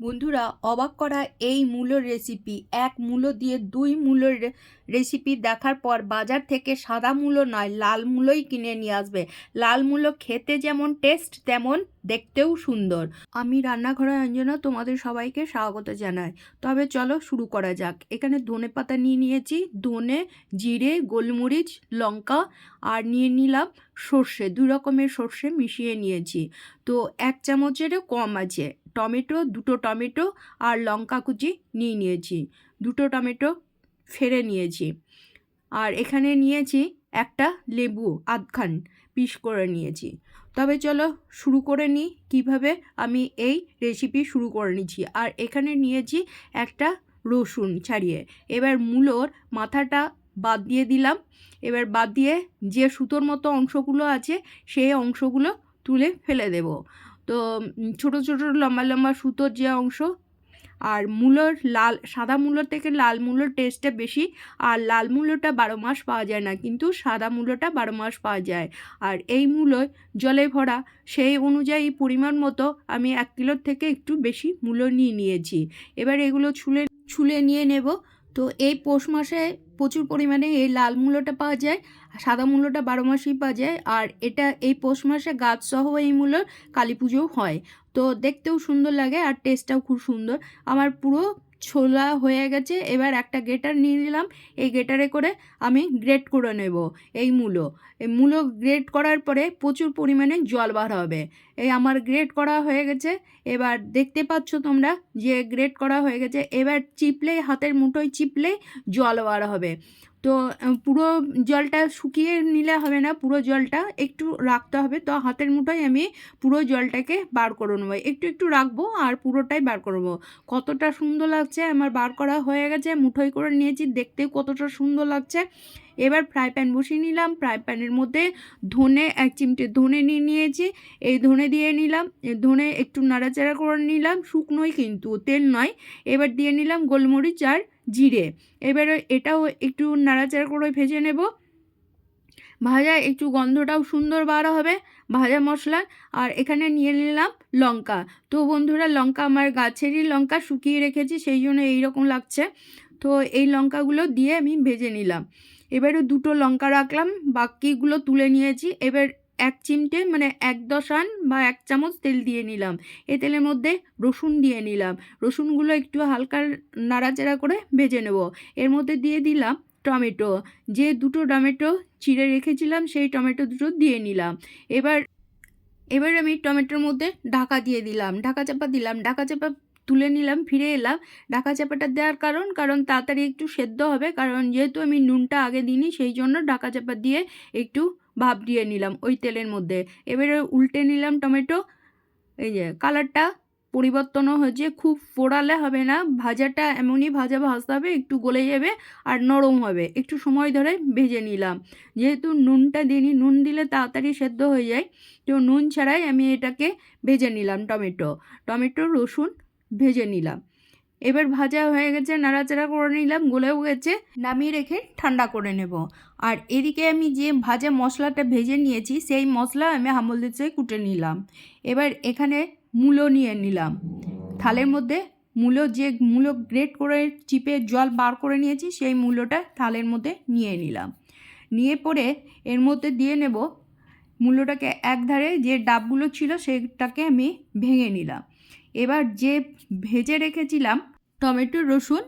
বন্ধুরা, অবাক করা এই মূলোর রেসিপি এক মূলো দিয়ে দুই মূলোর রেসিপি দেখার পর বাজার থেকে সাদা মূলো নয়, লাল মূলোই কিনে নিয়ে আসবে। লাল মূলো খেতে যেমন টেস্ট তেমন দেখতেও সুন্দর। আমি রান্নাঘরে অঞ্জনা তোমাদের সবাইকে স্বাগত জানাই। তবে চলো শুরু করা যাক। এখানে ধনে পাতা নিয়ে নিয়েছি। ধনে, জিরে, গোলমরিচ, লঙ্কা, আর নিয়ে নিলাম সর্ষে, দু রকমের সর্ষে মিশিয়ে নিয়েছি। তো এক চামচেরও কম আছে। টমেটো, দুটো টমেটো আর লঙ্কা কুচি নিয়ে নিয়েছি। দুটো টমেটো ফেরে নিয়েছি। আর এখানে নিয়েছি একটা লেবু, আধখান পিস করে নিয়েছি। তবে চলো শুরু করে নিই কীভাবে আমি এই রেসিপি শুরু করে নিচ্ছি আর এখানে নিয়েছি একটা রসুন ছাড়িয়ে। এবার মূলোর মাথাটা বাদ দিয়ে দিলাম। এবার বাদ দিয়ে যে সুতোর মতো অংশগুলো আছে, সেই অংশগুলো তুলে ফেলে দেব। তো ছোট ছোট, লম্বা লম্বা সুতোর যে অংশ আর মূলোর লাল, সাদা মূলোর থেকে লাল মূলোর টেস্টটা বেশি আর লাল মূলোটা বারো মাস পাওয়া যায় না, কিন্তু সাদা মূলোটা বারো মাস পাওয়া যায়। আর এই মূলোয় জলে ভরা, সেই অনুযায়ী পরিমাণ মতো আমি এক কিলোর থেকে একটু বেশি মূলো নিয়ে নিয়েছি। এবার এগুলো ছুলে ছুলে নিয়ে নেব। তো এই পৌষ মাসে প্রচুর পরিমাণে এই লাল মূলোটা পাওয়া যায়, সাদা মূলোটা বারো মাসেই পাওয়া যায়, আর এটা এই পৌষ মাসে গাছ সহ এই মূলোর কালী পুজোও হয়। তো দেখতেও সুন্দর লাগে আর টেস্টটাও খুব সুন্দর। আমার পুরো ছোলা হয়ে গেছে, এবার একটা গেটার নিয়ে নিলাম। এই গেটারে করে আমি গ্রেট করে নেব এই মূলো। এই মূলো গ্রেট করার পরে প্রচুর পরিমাণে জল বার হবে। এই আমার গ্রেট করা হয়ে গেছে। এবার দেখতে পাচ্ছ তোমরা যে গ্রেট করা হয়ে গেছে। এবার চিপলেই হাতের মুঠোয় চিপলেই জল বার হবে। তো পুরো জলটা শুকিয়ে নিলে হবে না, পুরো জলটা একটু রাখতে হবে। তো হাতের মুঠোয় আমি পুরো জলটাকে বার করে নেব। একটু একটু রাখব আর পুরোটাই বার করব কতটা সুন্দর লাগছে, আমার বার করা হয়ে গেছে, মুঠোয় করে নিয়েছি দেখতেও কতটা সুন্দর লাগছে। এবার ফ্রাই প্যান বসিয়ে নিলাম, ফ্রাই প্যানের মধ্যে ধনে, এক চিমটে ধনে নিয়ে নিয়েছি। এই ধনে দিয়ে নিলাম ধনে একটু নাড়াচাড়া করে নিলাম, শুকনোই কিন্তু, তেল নয়। এবার দিয়ে নিলাম গোলমরিচ আর জিরে। এবারে এটাও একটু নাড়াচাড়া করে ভেজে নেব। ভাজা একটু গন্ধটাও সুন্দর বার হবে ভাজা মশলা। আর এখানে নিয়ে নিলাম লঙ্কা। তো বন্ধুরা, লঙ্কা আমার গাছেরই লঙ্কা শুকিয়ে রেখেছি, সেই জন্য এইরকম লাগছে। তো এই লঙ্কাগুলো দিয়ে আমি ভেজে নিলাম। এবারে দুটো লঙ্কা রাখলাম, বাকিগুলো তুলে নিয়েছি। এবার এক চিমটে মানে এক দশান বা এক চামচ তেল দিয়ে নিলাম। এই তেলের মধ্যে রসুন দিয়ে নিলাম। রসুনগুলো একটু হালকা নাড়াচাড়া করে ভেজে নেব। এর মধ্যে দিয়ে দিলাম টমেটো। যে দুটো টমেটো চিড়ে রেখেছিলাম, সেই টমেটো দুটো দিয়ে নিলাম। এবার এবার আমি টমেটোর মধ্যে ঢাকা দিয়ে দিলাম। ঢাকা চাপা দিলাম। ঢাকা চাপা তুলে নিলাম, ফিরে এলাম। ঢাকা চাপাটা দেওয়ার কারণ কারণ তাড়াতাড়ি একটু সেদ্ধ হবে। কারণ যেহেতু আমি নুনটা আগে দিইনি, সেই জন্য ঢাকা চাপা দিয়ে একটু ভাপ দিয়ে নিলাম ওই তেলের মধ্যে। এবারে উল্টে নিলাম টমেটো। এই যে কালারটা পরিবর্তনও হয়েছে, খুব ফোড়ালে হবে না, ভাজাটা এমনই ভাজা ভাজতে হবে, একটু গলে যাবে আর নরম হবে। একটু সময় ধরে ভেজে নিলাম। যেহেতু নুনটা দিইনি, নুন দিলে তাড়াতাড়ি সেদ্ধ হয়ে যায়, তো নুন ছাড়াই আমি এটাকে ভেজে নিলাম টমেটো। টমেটো, রসুন ভেজে নিলাম। এবার ভাজা হয়ে গেছে, নাড়াচাড়া করে নিলাম, গলেও গেছে, নামিয়ে রেখে ঠান্ডা করে নেব। আর এদিকে আমি যে ভাজা মশলাটা ভেজে নিয়েছি, সেই মশলা আমি হামল দিচ্ছে কুটে নিলাম। এবার এখানে মূলো নিয়ে নিলাম। থালের মধ্যে মূলো যে মূলো গ্রেট করে চিপে জল বার করে নিয়েছি, সেই মূলোটা থালের মধ্যে নিয়ে নিলাম। নিয়ে পরে এর মধ্যে দিয়ে নেব মূলোটাকে একধারে যে ডাবগুলো ছিল, সেটাকে আমি ভেঙে নিলাম। এবার যে ভেজে রেখেছিলাম টমেটো রসুন,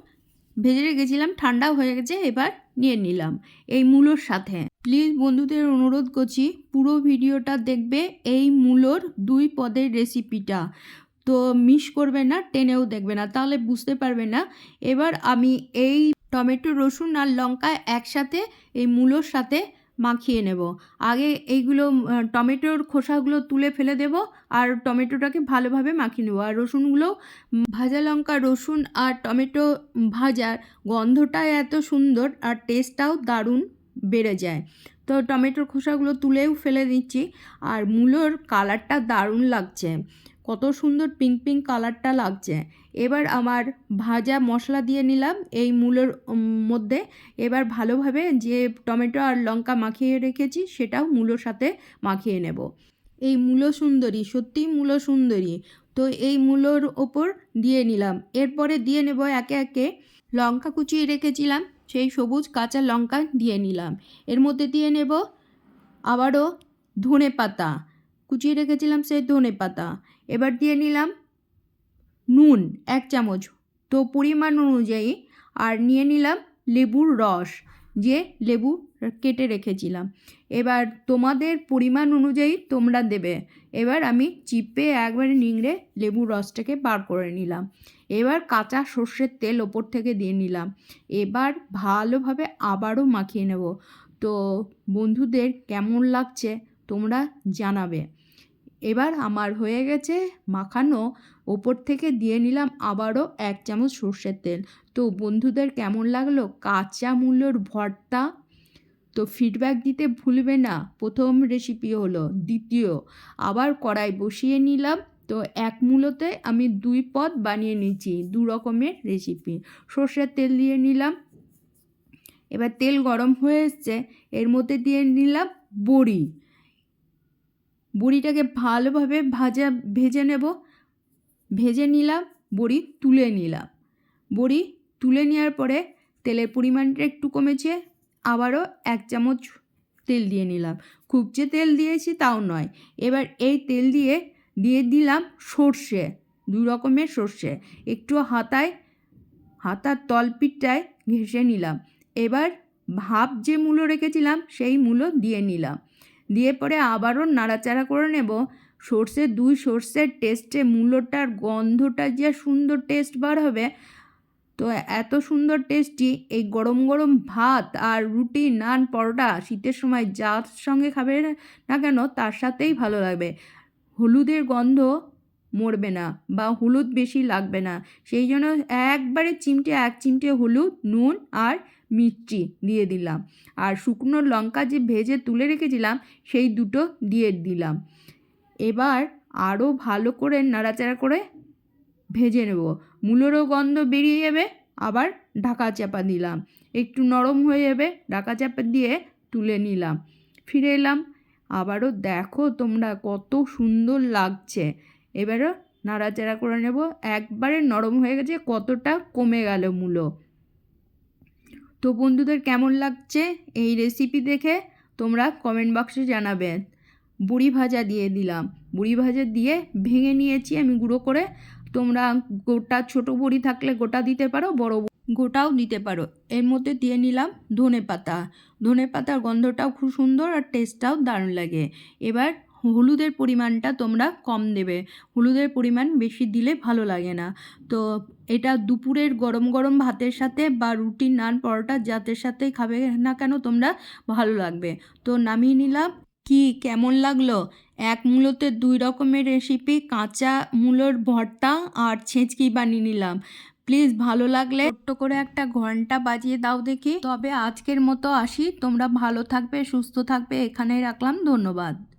ভেজে রেখেছিলাম ঠান্ডা হয়ে গেছে, এবার নিয়ে নিলাম এই মূলোর সাথে। প্লিজ বন্ধুদের অনুরোধ করছি, পুরো ভিডিওটা দেখবে এই মূলোর দুই পদের রেসিপিটা। তো মিস করবে না, টেনেও দেখবে না, তাহলে বুঝতে পারবে না। এবার আমি এই টমেটো, রসুন আর লঙ্কা একসাথে এই মূলোর সাথে মাখিয়ে নেব। আগে এইগুলো টমেটোর খোসাগুলো তুলে ফেলে দেব আর টমেটোটাকে ভালোভাবে মাখিয়ে নেব। আর রসুনগুলো ভাজা লঙ্কা, রসুন আর টমেটো ভাজার গন্ধটা এত সুন্দর আর টেস্টটাও দারুণ বেড়ে যায়। তো টমেটোর খোসাগুলো তুলেও ফেলে দিচ্ছি আর মূলোর কালারটা দারুণ লাগছে। কত সুন্দর পিঙ্ক পিঙ্ক কালারটা লাগছে। এবার আমার ভাজা মশলা দিয়ে নিলাম এই মূলোর মধ্যে। এবার ভালোভাবে যে টমেটো আর লঙ্কা মাখিয়ে রেখেছি সেটাও মূলোর সাথে মাখিয়ে নেব। এই মূলো সুন্দরী, সত্যিই মূলো সুন্দরী। তো এই মূলোর ওপর দিয়ে নিলাম। এরপরে দিয়ে নেব একে একে লঙ্কা কুচিয়ে রেখেছিলাম, সেই সবুজ কাঁচা লঙ্কা দিয়ে নিলাম। এর মধ্যে দিয়ে নেব আবারও ধনে পাতা কুচিয়ে রেখেছিলাম সেই ধনে পাতা এবার দিয়ে নিলাম নুন, এক চামচ। তো পরিমাণ অনুযায়ী আর নিয়ে নিলাম লেবুর রস, যে লেবু কেটে রেখেছিলাম। এবার তোমাদের পরিমাণ অনুযায়ী তোমরা দেবে। এবার আমি চিপে একবারে নিংড়ে লেবুর রসটাকে বার করে নিলাম। এবার কাঁচা সর্ষের তেল ওপর থেকে দিয়ে নিলাম। এবার ভালোভাবে আবারও মাখিয়ে নেব। তো বন্ধুদের কেমন লাগছে তোমরা জানাবে। এবার আমার হয়ে গেছে মাখানো। ওপর থেকে দিয়ে নিলাম আবারও এক চামচ সর্ষের তেল। তো বন্ধুদের কেমন লাগল? কাঁচা মূলোর ভর্তা? তো ফিডব্যাক দিতে ভুলবে না। প্রথম রেসিপি হলো দ্বিতীয়। আবার কড়াই বসিয়ে নিলাম। তো এক মূলোতে আমি দুই পদ বানিয়ে নিচ্ছি দু রকমের রেসিপি সর্ষের তেল দিয়ে নিলাম। এবার তেল গরম হয়ে এসছে। এর মধ্যে দিয়ে নিলাম বড়ি। বড়িটাকে ভালোভাবে ভাজা, ভেজে নেব। ভেজে নিলাম, বড়ি তুলে নিলাম। বড়ি তুলে নেওয়ার পরে তেলের পরিমাণটা একটু কমেছে, আবারও এক চামচ তেল দিয়ে নিলাম। খুব যে তেল দিয়েছি তাও নয়। এবার এই তেল দিয়ে দিয়ে দিলাম সর্ষে, দু রকমের সর্ষে। একটু হাতায়, হাতার তলপিঠটায় ঘেঁষে নিলাম। এবার ভাপ যে মূলো রেখেছিলাম, সেই মূলো দিয়ে নিলাম। দিয়ে পরে আবারও নাড়াচাড়া করে নেব। সর্ষে দুই সর্ষের টেস্টে মূলোটার গন্ধটা যে সুন্দর টেস্ট বার হবে। তো এত সুন্দর টেস্টি এই গরম গরম ভাত আর রুটি নান পরোটা শীতের সময় যার সঙ্গে খাবে না কেন তার সাথেই ভালো লাগবে। হলুদের গন্ধ মরবে না বা হলুদ বেশি লাগবে না। সেই জন্য একবারে চিমটে, এক চিমটে হলুদ, নুন আর মিষ্টি দিয়ে দিলাম। আর শুকনো লঙ্কা যে ভেজে তুলে রেখেছিলাম, সেই দুটো দিয়ে দিলাম। এবার আরও ভালো করে নাড়াচাড়া করে ভেজে নেব। মূলেরও গন্ধ বেরিয়ে যাবে, আবার ঢাকা চাপা দিলাম। একটু নরম হয়ে যাবে, ঢাকা চাপা দিয়ে তুলে নিলাম। ফিরে এলাম। আবারও দেখো তোমরা কত সুন্দর লাগছে। এবারও নাড়াচাড়া করে নেব। একবারে নরম হয়ে গেছে, কতটা কমে গেল মূলো তো বন্ধুদের কেমন লাগছে এই রেসিপি দেখে তোমরা কমেন্ট বক্সে জানাবে। বুড়ি ভাজা দিয়ে দিলাম। বুড়ি ভাজা দিয়ে ভেঙে নিয়েছি আমি গুঁড়ো করে। তোমরা গোটা ছোট বড়ি থাকলে গোটা দিতে পারো, বড় গোটাও দিতে পারো। এর মধ্যে দিয়ে নিলাম ধনে পাতা ধনে পাতার গন্ধটাও খুব সুন্দর আর টেস্টটাও দারুণ লাগে। এবার হলুদের পরিমাণটা তোমরা কম দেবে। হলুদের পরিমাণ বেশি দিলে ভালো লাগে না। তো এটা দুপুরের গরম গরম ভাতের সাথে বা রুটি, নান, পরোটা যাদের সাথেই খাবে না কেন তোমরা ভালো লাগবে। তো নামিয়ে নিলাম। কি কেমন লাগল? এক মূলোতে দুই রকমের রেসিপি কাঁচা মূলোর ভর্তা আর ছেঁচকি বানিয়ে নিলাম। প্লিজ ভালো লাগলে ছোট্ট করে একটা ঘণ্টা বাজিয়ে দাও দেখি। তবে আজকের মতো আসি। তোমরা ভালো থাকবে, সুস্থ থাকবে, এখানেই রাখলাম। ধন্যবাদ।